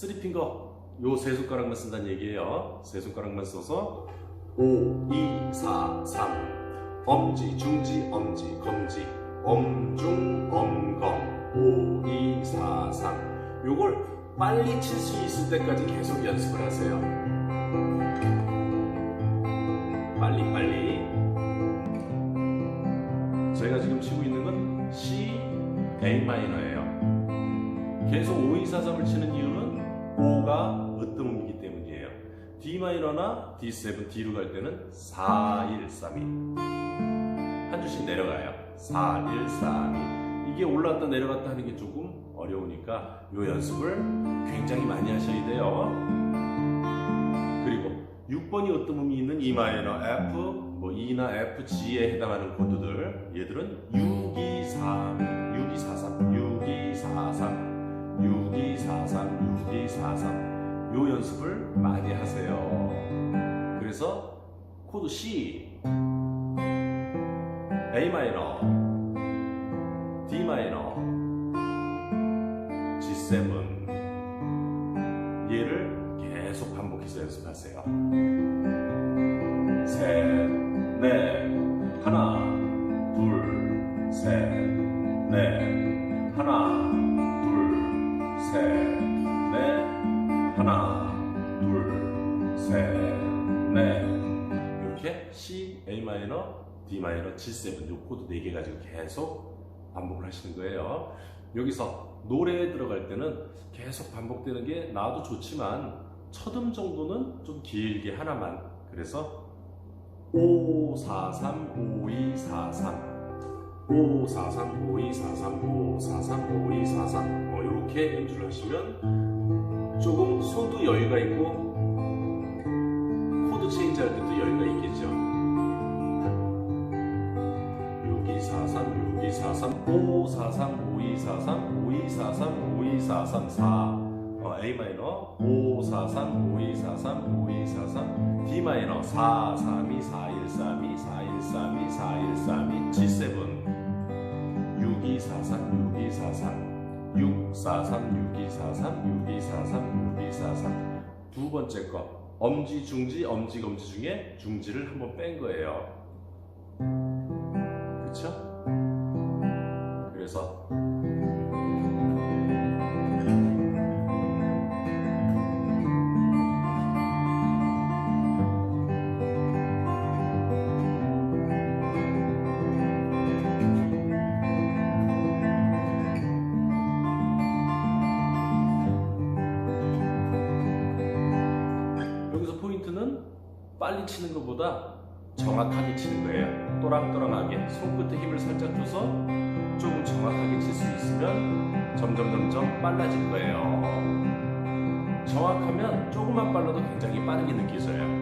쓰리핑거 요 세 손가락만 쓴다는 얘기예요. 세 손가락만 써서 5, 2, 4, 3 엄지, 중지, 엄지, 검지 엄중, 엄검 5, 2, 4, 3 요걸 빨리 칠 수 있을 때까지 계속 연습을 하세요. 빨리 빨리 제가 지금 치고 있는 건 C, A 마이너예요. 계속 5, 2, 4, 3을 치는 이유는 5가 으뜸음이기 때문이에요. D 마이너나 D7, D로 갈 때는 4, 1, 3, 2. 한 줄씩 내려가요. 4, 1, 3, 2. 이게 올라갔다 내려갔다 하는 게 조금 어려우니까 이 연습을 굉장히 많이 하셔야 돼요. 그리고 6번이 으뜸음이 있는 E 마이너, F, 뭐 E나 F, G에 해당하는 코드들 얘들은 6, 2, 3, 6, 2, 4, 3, 6, 2, 4, 3, 6, 2, 4, 3, 6, 2, 4, 3. 요 연습을 많이 하세요. 그래서 코드 C, A 마이너, D 마이너, G7 얘를 계속 반복해서 연습하세요. 셋, 넷, 하나, 이렇게 C, A 마이너, D 마이너, G7 요 코드 4개 가지고 계속 반복을 하시는 거예요. 여기서 노래에 들어갈 때는 계속 반복되는 게 나도 좋지만 첫 음 정도는 좀 길게 하나만. 그래서 5, 4, 3, 5, 2, 4, 3 5, 4, 3, 5, 2, 4, 3 5, 4, 3, 5, 2, 4, 3뭐 이렇게 연주를 하시면 조금 손도 여유가 있고 때도 여유가 있겠죠. 6, 2, 4, 3, 6, 2, 4, 3 5, 4, 3, 5, 2, 4, 3 5, 2, 4, 3, 5, 2, 4, 3 4 어, A 마이너 5, 4, 3, 5, 2, 4, 3 5, 2, 4, 3 D 마이너 4, 3, 2, 4, 1, 3, 2, 4, 1, 3, 2, 4, 1, 3, 2 G7 6, 2, 4, 3, 6, 2, 4, 3 6, 4, 3, 6, 2, 4, 3 6, 2, 4, 3 6, 2, 4, 3 두 번째 거 엄지, 중지, 엄지, 검지 중에 중지를 한번 뺀 거예요 그쵸? 그래서 빨리 치는 것보다 정확하게 치는 거예요. 또랑또랑하게 손끝에 힘을 살짝 줘서 조금 정확하게 칠 수 있으면 점점 점점 빨라질 거예요. 정확하면 조금만 빨라도 굉장히 빠르게 느껴져요.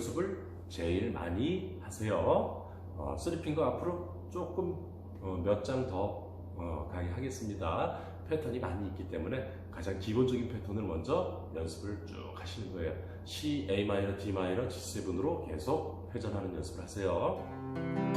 연습을 제일 많이 하세요. 어, 쓰리핑거 앞으로 조금 어, 몇장 더 어, 강의하겠습니다. 패턴이 많이 있기 때문에 가장 기본적인 패턴을 먼저 연습을 쭉 하시는 거예요. C, A 마이너, D 마이너, G7으로 계속 회전하는 연습을 하세요.